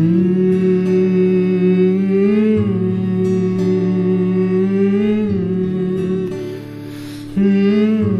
Mm-hmm. mm-hmm. mm-hmm.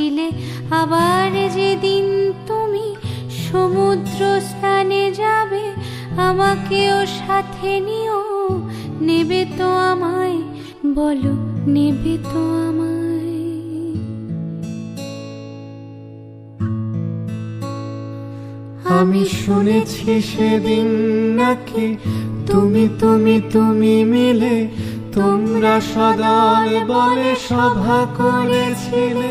ছিলে আবার যেদিন তুমি সমুদ্র স্নানে যাবে, আমাকেও সাথে নিও। নেবে তো আমায়, বলো, নেবে তো আমায়। আমি শুনেছি সেদিন নাকি তুমি তুমি তুমি মিলে তোমরা সদল বলে সভা করেছিলে।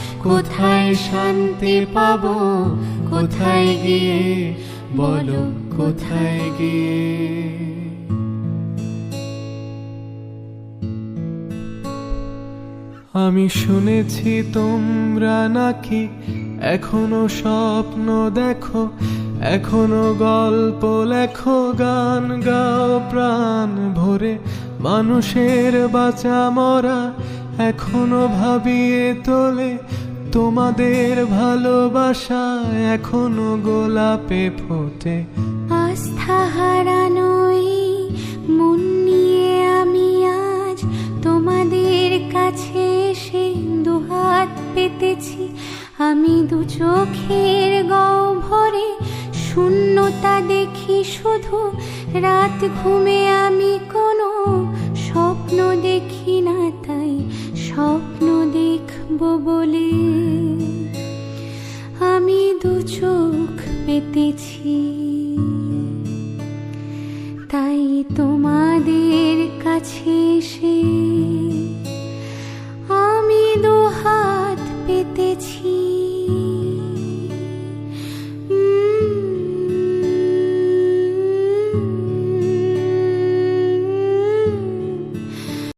কোথায় শান্তি পাব? কোথায় গিয়ে? বলো, কোথায় গিয়ে? আমি শুনেছি তোমরা নাকি এখনও স্বপ্ন দেখো, এখনও গল্প লেখো, গান গাও, প্রাণ ভরে মানুষের বাঁচা মরা এখনও ভাবিয়ে তোলে তোমাদের ভালোবাসা এখনও গোলাপে ফোটে। আস্থা হারানোই মন নিয়ে আমি আজ তোমাদের কাছে এসে দুহাত পেতেছি। আমি দু চোখের গহ্বরে শূন্যতা দেখি শুধু, রাত ঘুমে আমি দু চোখ পেতেছি। তাই তোমাদের কাছে এসে